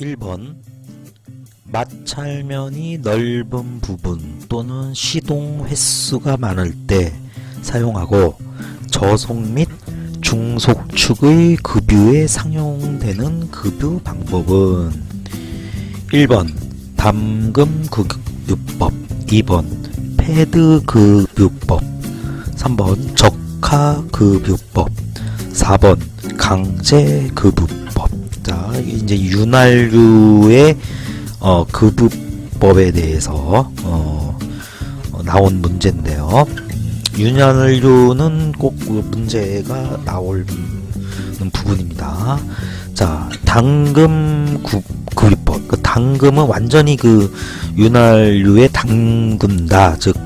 1번 마찰면이 넓은 부분 또는 시동 횟수가 많을 때 사용하고 저속 및 중속축의 급유에 상용되는 급유 방법은 1번 담금 급유법 2번 패드 급유법 3번 적하 급유법 4번 강제 급유법 자 이제 윤활유의 어, 급유법에 대해서 어, 어, 나온 문제인데요. 윤활유는 꼭그 문제가 나올 부분입니다. 자, 당금 구, 급유법. 그 당금은 완전히 그 윤활유에 담근다. 즉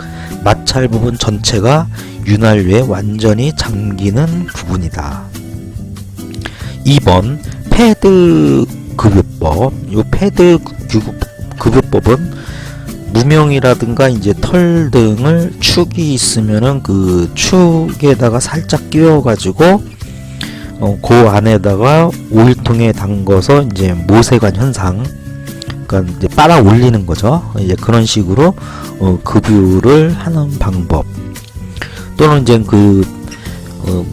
마찰 부분 전체가 윤활유에 완전히 잠기는 부분이다. 2번 패드 급유법. 이 패드 급- 급유법은 무명이라든가 이제 털 등을 축이 있으면은 그 축에다가 살짝 끼워가지고 어, 그 안에다가 오일통에 담궈서 이제 모세관 현상, 그러니까 이제 빨아 올리는 거죠. 이제 그런 식으로 어, 급유를 하는 방법. 또는 이제 그 어,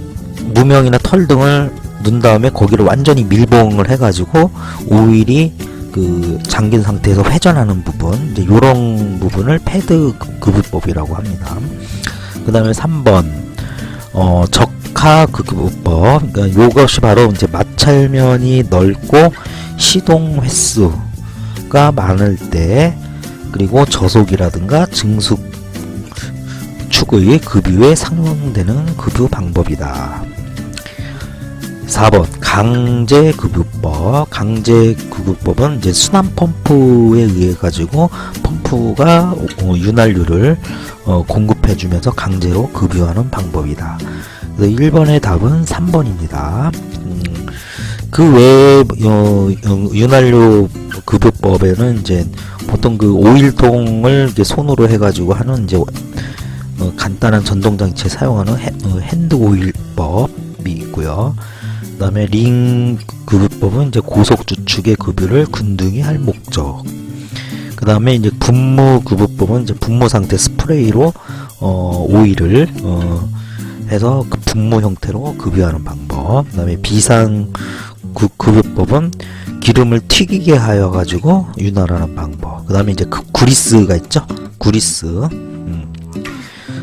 무명이나 털 등을 넣은 다음에 거기를 완전히 밀봉을 해가지고 오일이 그 잠긴 상태에서 회전하는 부분 이제 요런 부분을 패드 급유법이라고 합니다. 그 다음에 3번 어, 적하 급유법 그러니까 요것이 바로 이제 마찰면이 넓고 시동 횟수가 많을 때 그리고 저속이라든가 증숙 축의 급유에 상용되는 급유 방법이다. 4번 강제 급유법 강제 급유법은 이제 순환 펌프에 의해 가지고 펌프가 어, 윤활유를 어, 공급해 주면서 강제로 급유하는 방법이다. 그래서 1번의 답은 3번입니다. 음, 그 외에 어, 어, 윤활유 급유법에는 이제 보통 그 오일통을 손으로 해가지고 하는 이제 어, 간단한 전동장치에 사용하는 핸드 오일법이 있고요. 그다음에 링 급유법은 이제 고속 주축의 급유를 균등히 할 목적. 그 다음에 이제 분무 급유법은 이제 분무 상태 스프레이로 어, 오일을 어, 해서 그 분무 형태로 급유하는 방법. 그 다음에 비상 급- 급유법은 기름을 튀기게 하여 가지고 윤활하는 방법. 그 다음에 이제 그 구리스가 있죠. 구리스. 음.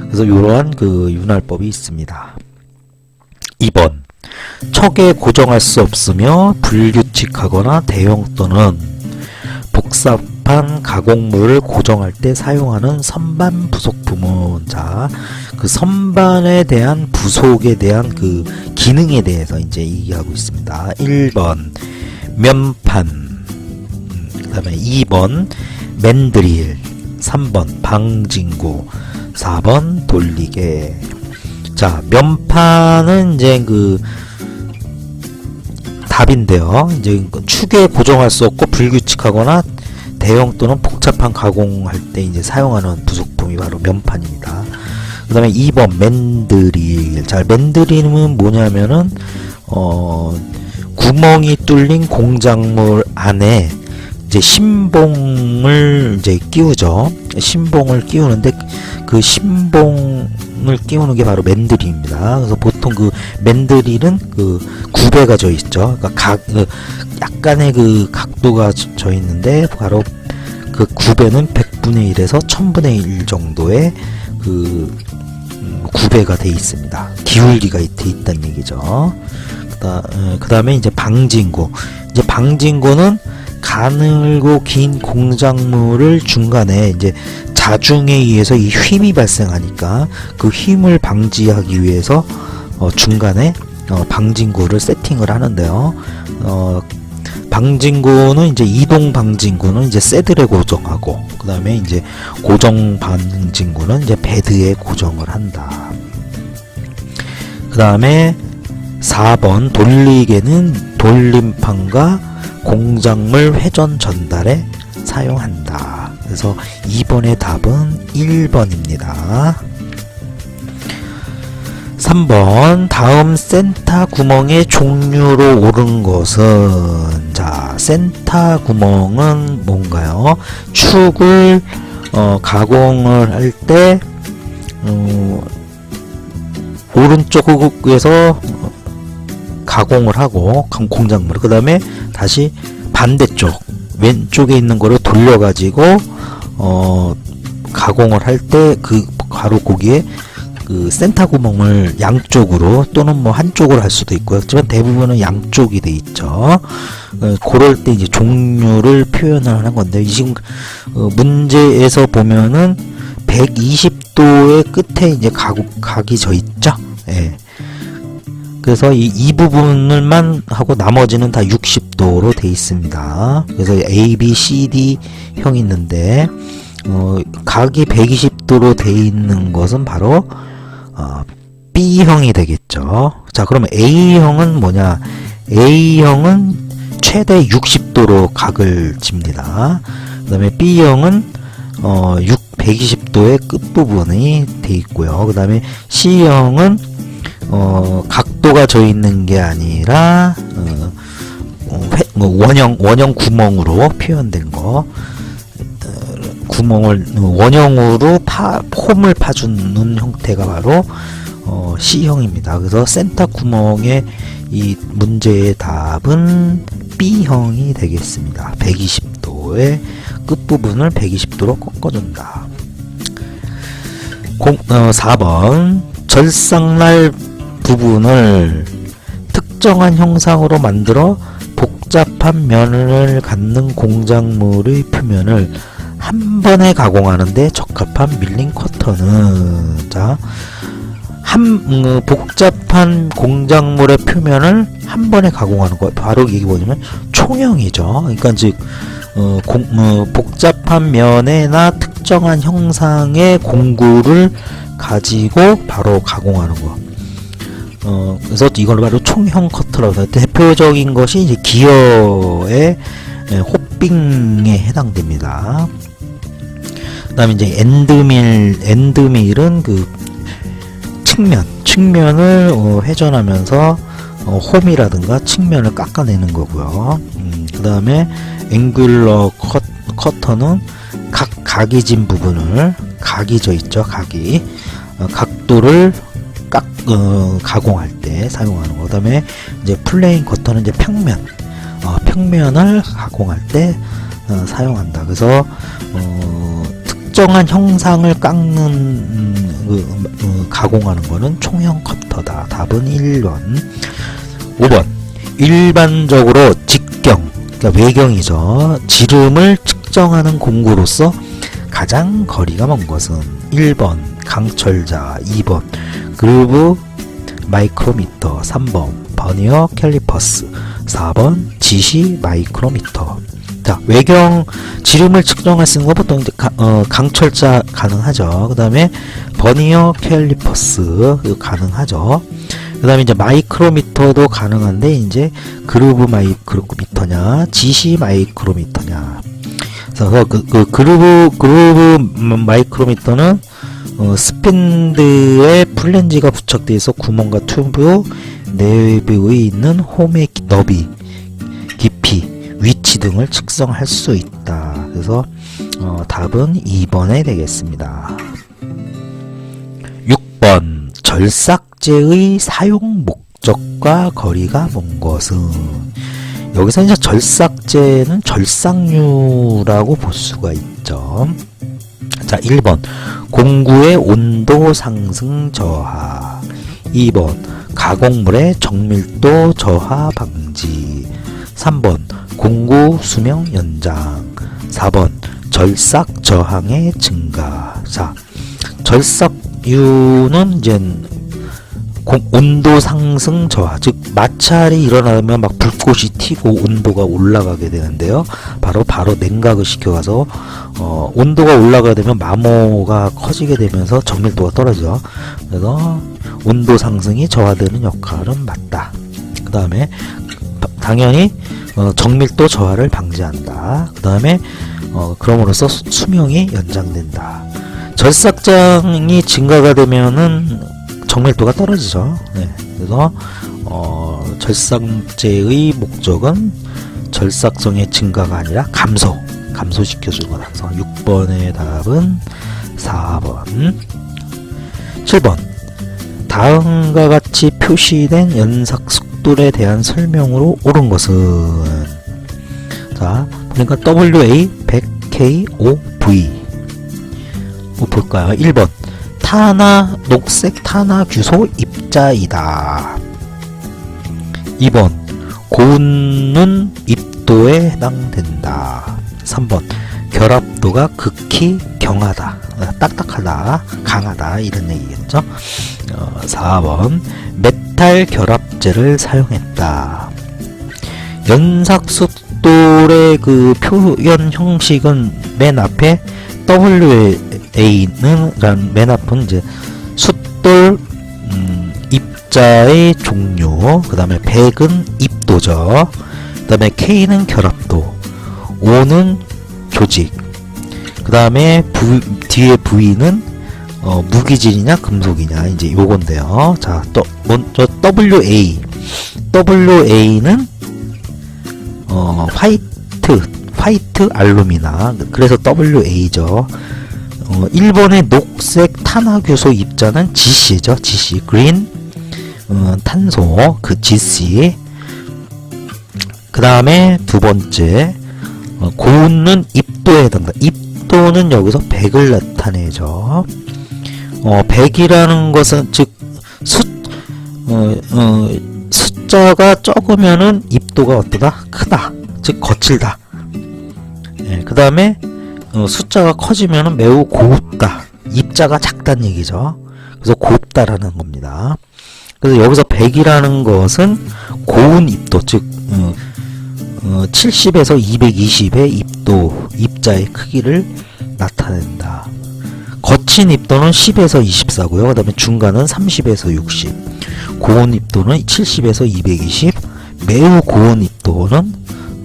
그래서 이러한 그 윤활법이 있습니다. 2번 척에 고정할 수 없으며 불규칙하거나 대형 또는 복잡한 가공물을 고정할 때 사용하는 선반 부속품은 자, 그 선반에 대한 부속에 대한 그 기능에 대해서 이제 얘기하고 있습니다. 1번 면판. 음, 그 다음에 2번 맨드릴. 3번 방진구 4번 돌리개. 자, 면판은 이제 그 답인데요. 이제 그 축에 고정할 수 없고 불규칙하거나 대형 또는 복잡한 가공할 때 이제 사용하는 부속품이 바로 면판입니다. 그 다음에 2번 맨드릴. 자, 맨드릴은 뭐냐면은 어 구멍이 뚫린 공작물 안에 이제 신봉을 이제 끼우죠. 신봉을 끼우는데 그 신봉 을 끼우는 게 바로 맨드릴입니다. 그래서 보통 그 맨드릴은 그 구배가 져 있죠. 그러니까 각그 약간의 그 각도가 져- 져 있는데 바로 그 구배는 100분의 1에서 1000분의 1 정도의 그 음, 구배가 돼 있습니다. 기울기가 돼 있다는 얘기죠. 그다 어, 그다음에 이제 방진구. 이제 방진구는 가늘고 긴 공작물을 중간에 이제 자중에 의해서 이 힘이 발생하니까 그 힘을 방지하기 위해서 어, 중간에 어, 방진구를 세팅을 하는데요. 어, 방진구는 이제 이동 방진구는 이제 새들에 고정하고 그 다음에 이제 고정 방진구는 이제 베드에 고정을 한다. 그 다음에 4번 돌리개는 돌림판과 공작물 회전 전달에 사용한다. 그래서 2번의 답은 1번입니다. 3번 다음 센터 구멍의 종류로 옳은 것은 자 센터 구멍은 뭔가요? 축을 어, 가공을 할때 어, 오른쪽에서 어, 가공을 하고 공- 공작물 그 다음에 다시 반대쪽 왼쪽에 있는 거를 돌려 가지고 어, 가공을 할 때그 바로 거기에 그 센터 구멍을 양쪽으로 또는 뭐 한쪽으로 할 수도 있고요. 하지만 대부분은 양쪽이 돼 있죠. 어, 그럴 때 이제 종류를 표현을 하는 건데 이 지금 어, 문제에서 보면은 120도의 끝에 이제 각, 각이 져 있죠. 예. 그래서 이, 이 부분을만 하고 나머지는 다 60도로 돼 있습니다. 그래서 A, B, C, D 형이 있는데 어, 각이 120도로 돼 있는 것은 바로 어, B형이 되겠죠. 자, 그러면 A형은 뭐냐? A형은 최대 60도로 각을 집니다. 그 다음에 B형은 어, 6, 120도의 끝부분이 돼 있고요. 그 다음에 C형은 어, 각도가 져 있는 게 아니라 어, 어, 회- 뭐 원형 원형 구멍으로 표현된 거 어, 구멍을 어, 원형으로 파 홈을 파주는 형태가 바로 어, C형입니다. 그래서 센터 구멍의 이 문제의 답은 B형이 되겠습니다. 120도의 끝부분을 120도로 꺾어준다. 공, 어, 4번 절삭날 부분을 특정한 형상으로 만들어 복잡한 면을 갖는 공작물의 표면을 한 번에 가공하는데 적합한 밀링 커터는 자, 한 음, 복잡한 공작물의 표면을 한 번에 가공하는 거 바로 이게 뭐냐면 총형이죠. 그러니까 즉 어, 공, 어, 복잡한 면에나 특정한 형상의 공구를 가지고 바로 가공하는 거. 어, 그래서 이걸 바로 총형 커터라고 해요. 대표적인 것이 이제 기어의 예, 호빙에 해당됩니다. 그다음에 이제 엔드밀, 엔드밀은 그 측면, 측면을 어, 회전하면서 어, 홈이라든가 측면을 깎아내는 거고요. 음, 그 다음에 앵귤러 컷, 커터는 각 각이 진 부분을 각이 져 있죠. 각이 어, 각도를 깎 어, 가공할 때 사용하는 거. 그다음에 이제 플레인 커터는 이제 평면 어, 평면을 가공할 때 어, 사용한다. 그래서 어, 특정한 형상을 깎는 음, 그, 어, 가공하는 거는 총형 커터다. 답은 1번. 5번. 일반적으로 직경, 그러니까 외경이죠. 지름을 측정하는 공구로서 가장 거리가 먼 것은 1번 강철자, 2번 그루브 마이크로미터, 3번 버니어 캘리퍼스, 4번 지시 마이크로미터. 자, 외경 지름을 측정할 수 있는 거 보통 이제 가- 어, 강철자 가능하죠. 그 다음에 버니어 캘리퍼스 이거 가능하죠. 그 다음에 이제 마이크로미터도 가능한데 이제 그루브 마이크로미터냐, 지시 마이크로미터냐. 그래서 그, 그 그루브 그루브 마이크로미터는 어, 스핀드에 플랜지가 부착되어 있어 구멍과 튜브 내부에 있는 홈의 기- 너비, 깊이, 위치 등을 측정할 수 있다. 그래서 어, 답은 2번에 되겠습니다. 6번 절삭제의 사용 목적과 거리가 먼 것은 여기서 이제 절삭제는 절삭류라고 볼 수가 있죠. 자, 1번 공구의 온도 상승 저하. 2번 가공물의 정밀도 저하 방지. 3번 공구 수명 연장. 4번 절삭 저항의 증가. 자 절삭유는 이제 공- 온도 상승 저하 즉 마찰이 일어나면 막 불꽃이 튀고 온도가 올라가게 되는데요. 바로 바로 냉각을 시켜가서 어, 온도가 올라가게 되면 마모가 커지게 되면서 정밀도가 떨어져. 그래서 온도 상승이 저하되는 역할은 맞다. 그 다음에 당연히 어, 정밀도 저하를 방지한다. 그 다음에 어, 그럼으로써 수- 수명이 연장된다. 절삭장이 증가가 되면은 정밀도가 떨어지죠. 네. 그래서 어, 절삭제의 목적은 절삭성의 증가가 아니라 감소, 감소시켜주는 거다. 그래서 6번의 답은 4번. 7번. 다음과 같이 표시된 연삭 속도에 대한 설명으로 옳은 것은 자, 그러니까 WA 100K OV 뭐 볼까요? 1번 탄화 녹색 탄화 규소 입자이다. 2번 고운눈 입도에 해당된다. 3번 결합도가 극히 경하다. 어, 딱딱하다. 강하다. 이런 얘기겠죠. 어, 4번 메탈 결합제를 사용했다. 연삭속돌의 그 표현 형식은 맨 앞에 WA는 란맨 앞은 이제 숫돌 음, 입자의 종류 그 다음에 100은 입도죠 그 다음에 K는 결합도 O는 조직 그 다음에 뒤에 V는 어, 무기질이냐 금속이냐 이제 요건데요. 자 또 먼저 WA WA는 어, 화이트 화이트 알루미나. 그래서 WA죠. 어, 일본의 녹색 탄화교소 입자는 GC죠. GC 그린 어, 탄소 그 GC 그 다음에 두 번째 어, 고운는 입도에 해당다. 입도는 여기서 100을 나타내죠. 어, 100이라는 것은 즉 숫, 어, 어, 숫자가 적으면은 입도가 어떠다? 크다. 즉 거칠다. 예, 그 다음에 어, 숫자가 커지면 매우 곱다. 입자가 작다는 얘기죠. 그래서 곱다라는 겁니다. 그래서 여기서 100이라는 것은 고운 입도, 즉 어, 어, 70에서 220의 입도, 입자의 크기를 나타낸다. 거친 입도는 10에서 24고요. 그 다음에 중간은 30에서 60. 고온 입도는 70에서 220. 매우 고온 입도는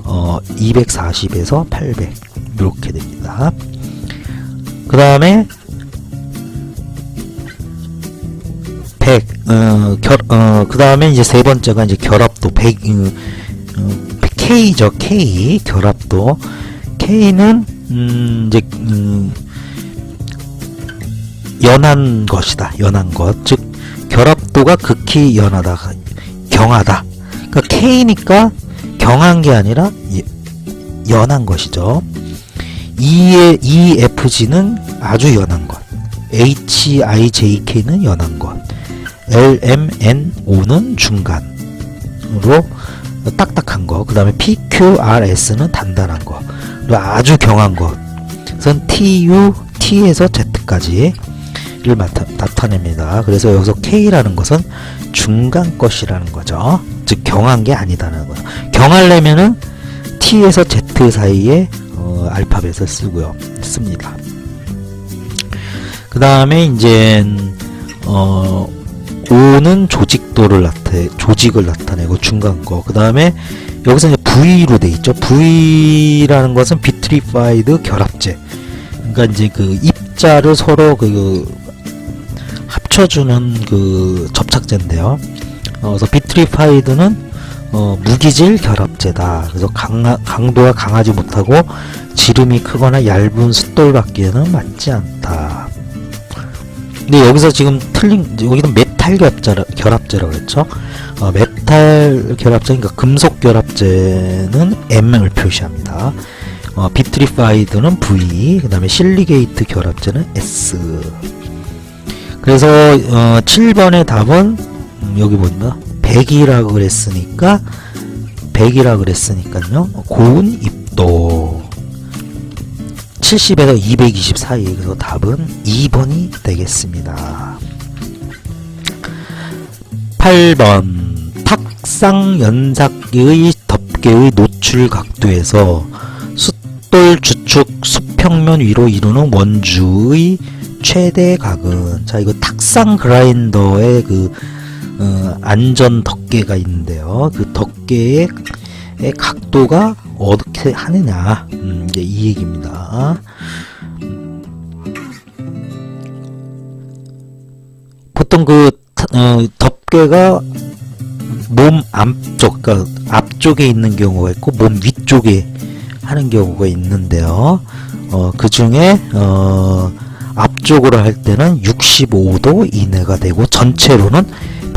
어, 240에서 800 이렇게 됩니다. 그 다음에 100, 어, 다음에 이제 세 번째가 이제 결합도 100, 어, 어, K죠, K. 결합도. K는, 음, 이제, 음, 연한 것이다. 연한 것. 즉, 결합도가 극히 연하다. 경하다. 그러니까 K니까 경한 게 아니라 연한 것이죠. EFG는 아주 연한 것. HIJK는 연한 것. LMNO는 중간으로 딱딱한 거. 그 다음에 PQRS는 단단한 거. 그리고 아주 경한 것. 그래서 TU, T에서 Z까지 를 나타냅니다. 그래서 여기서 K라는 것은 중간 것이라는 거죠. 즉 경한 게 아니다는 거죠. 경하려면은 T에서 Z 사이에 어, 알파벳을 쓰고요. 씁니다. 그 다음에 이제 어, O는 조직도를 나타 조직을 나타내고 중간 거. 그 다음에 여기서 이제 V로 돼 있죠. V라는 것은 비트리파이드 결합제. 그러니까 이제 그 입자를 서로 그 합쳐주는 그 접착제인데요. 어, 그래서 비트리파이드는 어, 무기질 결합제다. 그래서 강하, 강도가 강하지 못하고 지름이 크거나 얇은 숫돌받기에는 맞지 않다. 근데 여기서 지금 틀린 여기는 메탈 결합제 결합제라고 했죠. 어, 메탈 결합제 그러니까 금속 결합제는 M을 표시합니다. 어, 비트리파이드는 V, 그 다음에 실리게이트 결합제는 S. 그래서 어, 7번의 답은 음, 여기 보면 100이라고 그랬으니까 100이라 그랬으니까요. 고운 입도 70에서 220 사이 그래서 답은 2번이 되겠습니다. 8번 탁상 연삭의 덮개의 노출 각도에서 숫돌 주축 수평면 위로 이루는 원주의 최대 각은 자 이거 탁상 그라인더의 그 어, 안전 덮개가 있는데요. 그 덮개의 각도가 어떻게 하느냐 음, 이제 이 얘기입니다. 보통 그 어, 덮개가 몸 앞쪽, 그러니까 앞쪽에 있는 경우가 있고 몸 위쪽에 하는 경우가 있는데요. 어, 그 중에 어, 앞쪽으로 할 때는 65도 이내가 되고 전체로는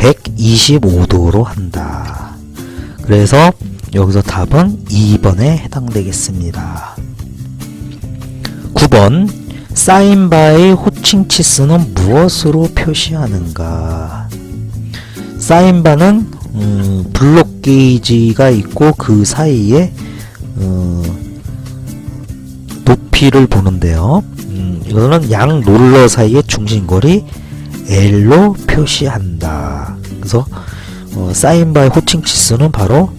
125도로 한다. 그래서 여기서 답은 2번에 해당되겠습니다. 9번 사인 바의 호칭 치수는 무엇으로 표시하는가? 사인 바는 음, 블록 게이지가 있고 그 사이에 어, 높이를 보는데요. 음, 이거는 양 롤러 사이의 중심거리 L로 표시한다. 그래서 어, 사인 바의 호칭 치수는 바로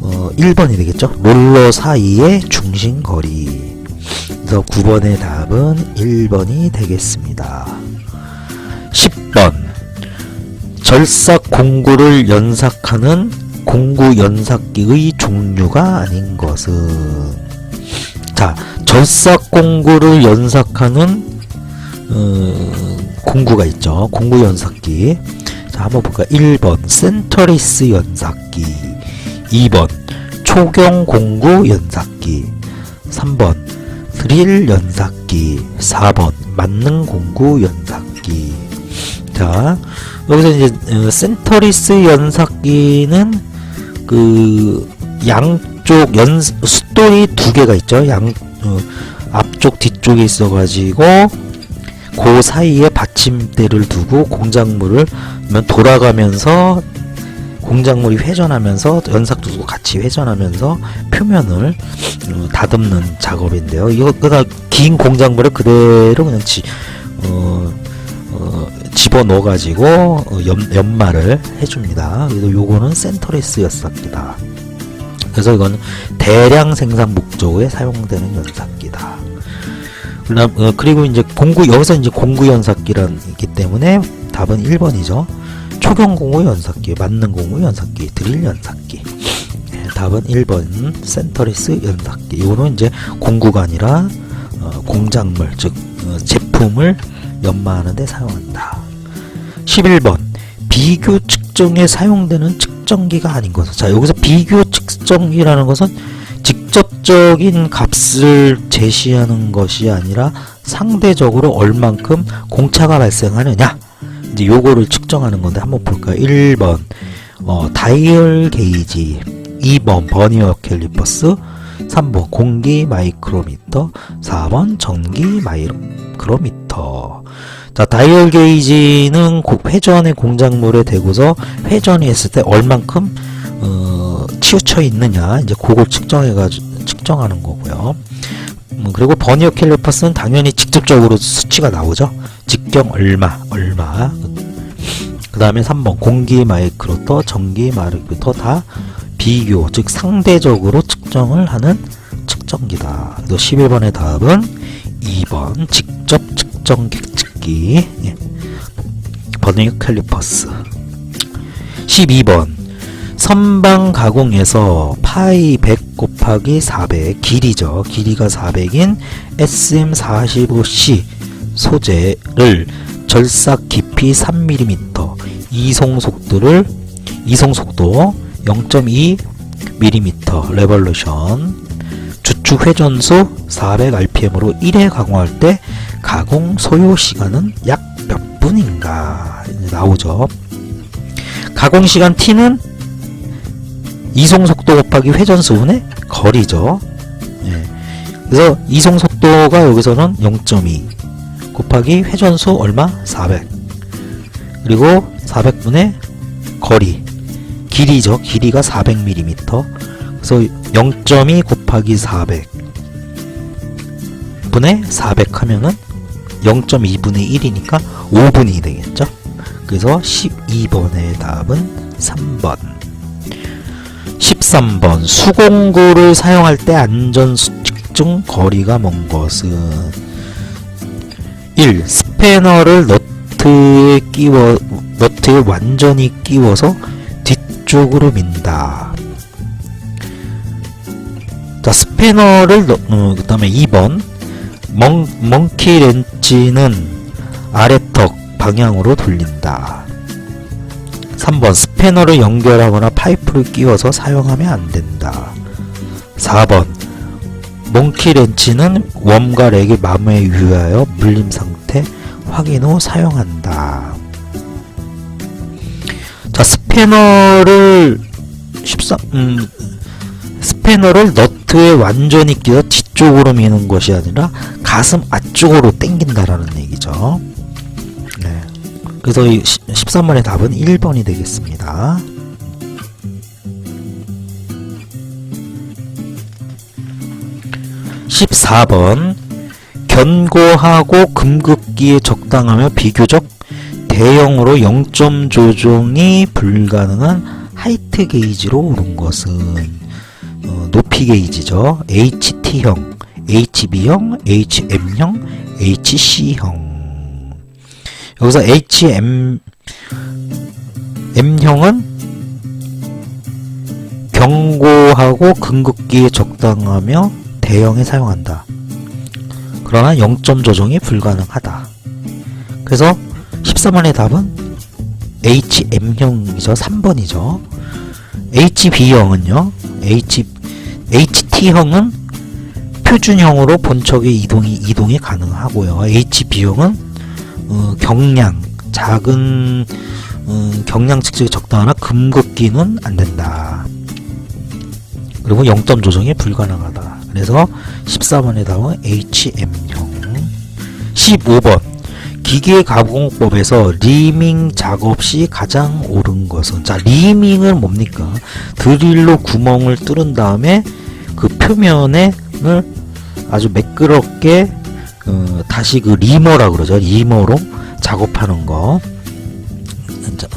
어, 1번이 되겠죠. 롤러 사이의 중심 거리. 그래서 9번의 답은 1번이 되겠습니다. 10번 절삭 공구를 연삭하는 공구 연삭기의 종류가 아닌 것은 자 절삭 공구를 연삭하는 어, 공구가 있죠. 공구 연삭기. 자 한번 볼까. 1번 센터리스 연삭기 2번 초경 공구 연삭기 3번 드릴 연삭기 4번 만능 공구 연삭기 자 여기서 이제 어, 센터리스 연삭기는 그 양쪽 연 숫돌이 두 개가 있죠 양 어, 앞쪽 뒤쪽에 있어 가지고 그 사이에 받침대를 두고 공작물을 돌아가면서 공작물이 회전하면서 연삭두도 같이 회전하면서 표면을 어, 다듬는 작업인데요. 이거 긴 공작물을 그대로 그냥 지, 어, 어, 집어 넣어 가지고 어, 연, 연마를 해줍니다. 그래서 요거는 센터리스 연삭기다. 그래서 이건 대량 생산 목적에 사용되는 연삭기다. 그다음 어, 그리고 이제 공구 여기서 이제 공구 연삭기란 있기 때문에 답은 1번이죠. 초경 공구 연삭기, 맞는 공구 연삭기, 드릴 연삭기. 네, 답은 1번 센터리스 연삭기. 이거는 이제 공구가 아니라 어, 공작물 즉 어, 제품을 연마하는 데 사용한다. 11번 비교 측정에 사용되는 측정기가 아닌 것은 자 여기서 비교 측정기라는 것은 직접적인 값을 제시하는 것이 아니라 상대적으로 얼만큼 공차가 발생하느냐. 이제 요거를 측정하는 건데 한번 볼까요? 1번 어, 다이얼 게이지. 2번 버니어 캘리퍼스. 3번 공기 마이크로미터. 4번 전기 마이크로미터. 자 다이얼 게이지는 고- 회전의 공작물에 대고서 회전이 했을 때 얼만큼 어, 치우쳐 있느냐. 이제 그걸 측정해 가지고 측정하는 거고요. 음, 그리고 버니어 캘리퍼스는 당연히 직접적으로 수치가 나오죠. 직경 얼마 얼마. 그 다음에 3번 공기 마이크로터, 전기 마이크로터 다 비교 즉 상대적으로 측정을 하는 측정기다. 그래서 11번의 답은 2번 직접 측정기 측기 예. 버니어 캘리퍼스 12번 선방 가공에서 파이 100 곱하기 400 길이죠. 길이가 400인 SM45C 소재를 절삭 깊이 3mm 이송 속도를 이송 속도 0.2mm 레볼루션 주축 회전수 400rpm으로 1회 가공할 때 가공 소요 시간은 약 몇 분인가 나오죠. 가공 시간 t는 이송 속도 곱하기 회전 수분의 거리죠. 예. 그래서 이송 속도가 여기서는 0.2 곱하기 회전수 얼마? 400. 그리고 400분의 거리. 길이죠. 길이가 400mm. 그래서 0.2 곱하기 400 분의 400 하면은 0.2분의 1이니까 5분이 되겠죠. 그래서 12번의 답은 3번. 13번 수공구를 사용할 때 안전 측정 거리가 먼 것은 1. 스패너를 너트에 끼워 너트에 완전히 끼워서 뒤쪽으로 민다. 자 스패너를 넣, 어, 그다음에 2번 멍, 멍키 렌치는 아래턱 방향으로 돌린다. 3번 스패너를 연결하거나 파이프를 끼워서 사용하면 안 된다. 4번 몽키 렌치는 웜과 렉의 마모에 유의하여 물림 상태 확인 후 사용한다. 자 스패너를 13 음, 스패너를 너트에 완전히 끼워 뒤쪽으로 미는 것이 아니라 가슴 앞쪽으로 당긴다라는 얘기죠. 네. 그래서 이 13번의 답은 1번이 되겠습니다. 14번 견고하고 금극기에 적당하며 비교적 대형으로 0점 조정이 불가능한 하이트 게이지로 오른 것은 어, 높이 게이지죠. HT형, HB형, HM형, HC형. 여기서 HM M형은 견고하고 금극기에 적당하며 대형에 사용한다. 그러나 0점 조정이 불가능하다. 그래서 13번의 답은 HM형이죠. 3번이죠. HB형은요. H, HT형은 표준형으로 본척의 이동이 이동이 가능하고요. HB형은 어, 경량 작은 어, 경량 측정에 적당하나 금극기는 안 된다. 그리고 0점 조정이 불가능하다. 그래서 14번의 답은 HM형. 15번 기계 가공법에서 리밍 작업 시 가장 옳은 것은 자 리밍은 뭡니까? 드릴로 구멍을 뚫은 다음에 그 표면을 아주 매끄럽게 어, 다시 그 리머라 그러죠. 리머로 작업하는 거. 자,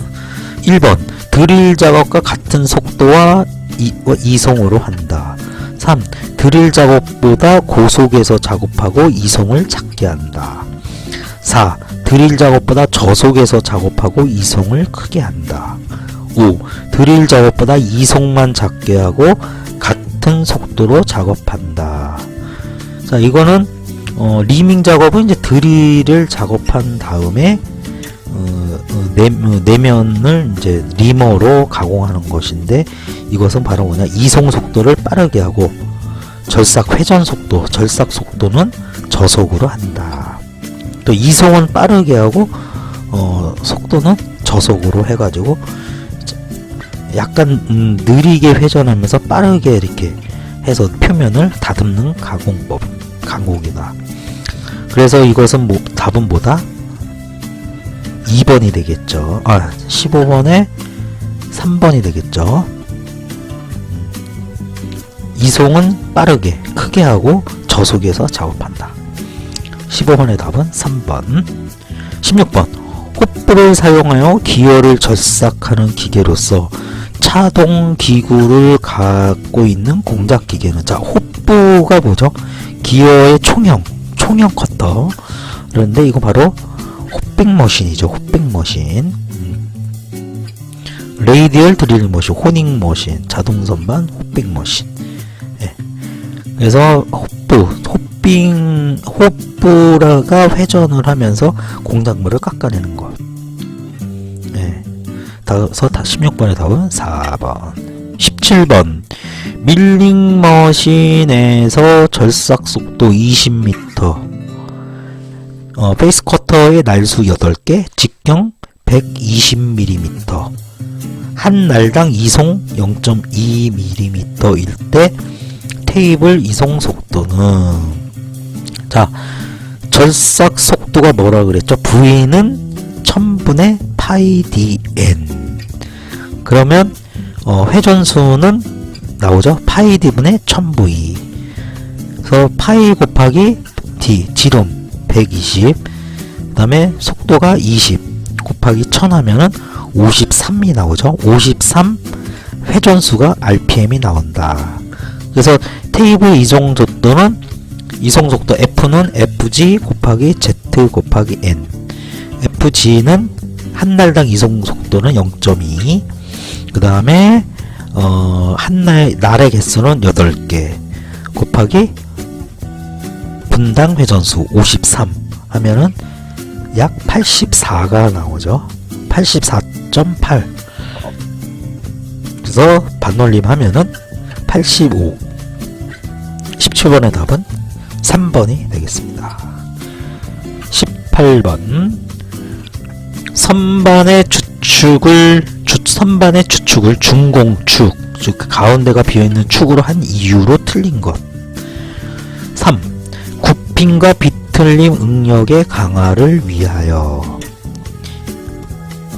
1번 드릴 작업과 같은 속도와 이, 어, 이송으로 한다. 3. 드릴 작업보다 고속에서 작업하고 이송을 작게 한다. 4. 드릴 작업보다 저속에서 작업하고 이송을 크게 한다. 5. 드릴 작업보다 이송만 작게 하고 같은 속도로 작업한다. 자, 이거는 어, 리밍 작업은 이제 드릴을 작업한 다음에 어, 어, 내, 어, 내면을 이제 리머로 가공하는 것인데 이것은 바로 뭐냐 이송 속도를 빠르게 하고 절삭 회전 속도, 절삭 속도는 저속으로 한다. 또 이송은 빠르게 하고 어, 속도는 저속으로 해가지고 약간 음, 느리게 회전하면서 빠르게 이렇게 해서 표면을 다듬는 가공법, 가공이다. 그래서 이것은 뭐, 답은 뭐다? 2번이 되겠죠. 아, 15번에 3번이 되겠죠. 음. 이송은 빠르게, 크게 하고 저속에서 작업한다. 15번의 답은 3번. 16번. 호프를 사용하여 기어를 절삭하는 기계로서 차동 기구를 갖고 있는 공작 기계는 자, 호프가 뭐죠? 기어의 총형, 총형 커터. 그런데 이거 바로 헛백 머신이죠. 헛백 머신. 음. 레이디얼 드릴 머신, 호닝 머신, 자동 선반, 헛백 머신. 예. 그래서 호프, 호빙, 호프라가 회전을 하면서 공작물을 깎아내는 것. 예. 따라서 다 16번의 답은 4번. 17번. 밀링 머신에서 절삭 속도 20m. 어, 페이스 커터의 날수 8개, 직경 120mm, 한 날당 이송 0.2mm일 때 테이블 이송 속도는 자 절삭 속도가 뭐라 그랬죠? V는 1000분의 파이 dn 그러면 어, 회전수는 나오죠? 파이 d분의 1000V 그래서 파이 곱하기 d 지름 120, 그 다음에 속도가 20 곱하기 1000 하면은 53이 나오죠. 53 회전수가 RPM이 나온다. 그래서 테이블 이송 속도는 이송 속도 F는 FG 곱하기 Z 곱하기 N FG는 한 날당 이송 속도는 0.2. 그 다음에 어, 한 날 날의 개수는 8개 곱하기 분당 회전수 53 하면은 약 84가 나오죠. 84.8 그래서 반올림 하면은 85 17번의 답은 3번이 되겠습니다. 18번. 선반의 주 축을 주, 선반의 주축을 중공축 즉 가운데가 비어있는 축으로 한 이유로 틀린 것 3. 굽힘과 비틀림 응력의 강화를 위하여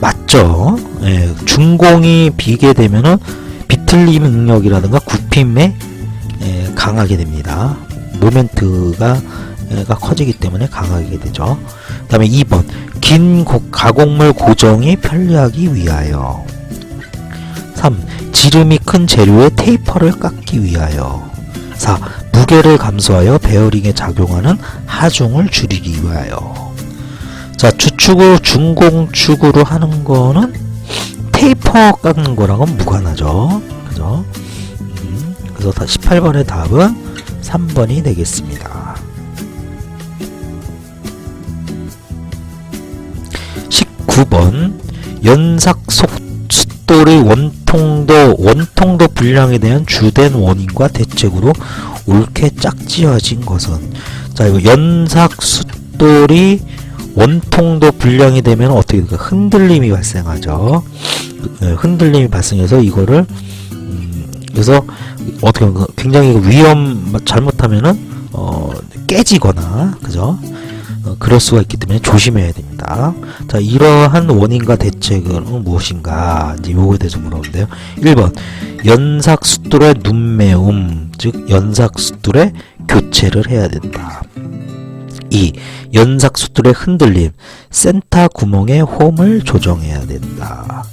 맞죠? 예, 중공이 비게 되면은 비틀림 응력이라든가 굽힘에 예, 강하게 됩니다. 모멘트가 가 커지기 때문에 강하게 되죠. 그 다음에 2번 긴 고- 가공물 고정이 편리하기 위하여 3. 지름이 큰 재료의 테이퍼를 깎기 위하여 4. 무게를 감소하여 베어링에 작용하는 하중을 줄이기 위하여 자 주축을 중공축으로 하는 거는 테이퍼 깎는 거랑은 무관하죠 그죠 음, 그래서 다 18번의 답은 3번이 되겠습니다 19번 연삭 속 숫돌의 원통도 원통도 불량에 대한 주된 원인과 대책으로 옳게 짝지어진 것은 자 이거 연삭 숫돌이 원통도 불량이 되면 어떻게 될까 흔들림이 발생하죠. 예, 흔들림이 발생해서 이거를 음, 그래서 어떻게 보면 굉장히 그 위험 잘못하면은 어 깨지거나 그죠 어, 그럴 수가 있기 때문에 조심해야 됩니다. 자, 이러한 원인과 대책은 무엇인가? 이제 요거에 대해서 물어보는데요. 1번. 연삭 숫돌의 눈매움, 즉 연삭 숫돌의 교체를 해야 된다. 2. 연삭 숫돌의 흔들림, 센터 구멍의 홈을 조정해야 된다.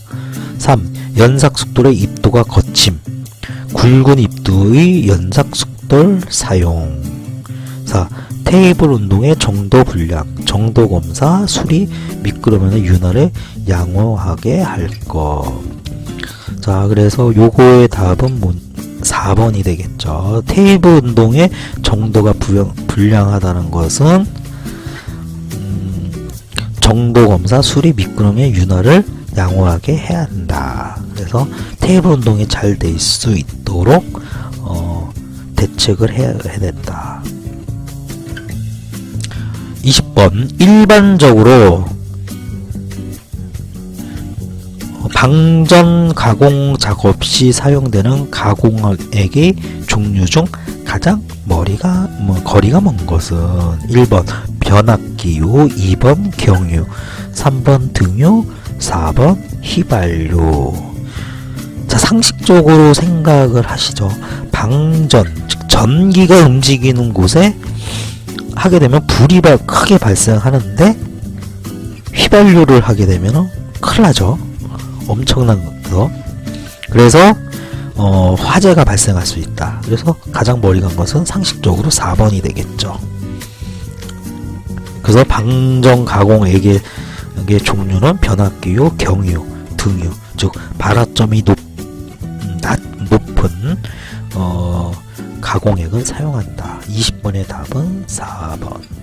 3. 연삭 숫돌의 입도가 거침, 굵은 입도의 연삭 숫돌 사용. 4. 테이블 운동의 정도 분량, 정도 검사, 수리, 미끄러면 윤활을 양호하게 할 것. 자, 그래서 요거의 답은 뭐 4번이 되겠죠. 테이블 운동의 정도가 부양, 불량하다는 것은 음, 정도 검사, 수리, 미끄럼의 윤활을 양호하게 해야 한다. 그래서 테이블 운동이 잘 될 수 있도록 어, 대책을 해야, 해야 된다. 20번 일반적으로 어, 방전 가공 작업 시 사용되는 가공액의 종류 중 가장 머리가 뭐 거리가 먼 것은 1번 변압기유, 2번 경유, 3번 등유, 4번 휘발유. 자, 상식적으로 생각을 하시죠. 방전, 즉 전기가 움직이는 곳에 하게 되면 불이 발- 크게 발생하는데 휘발유를 하게 되면 큰일 나죠. 엄청난 거. 그래서 어, 화재가 발생할 수 있다. 그래서 가장 멀리 간 것은 상식적으로 4번이 되겠죠. 그래서 방정 가공액의 의 종류는 변압기유, 경유, 등유, 즉 발화점이 높, 가공액을 사용한다. 20번의 답은 4번.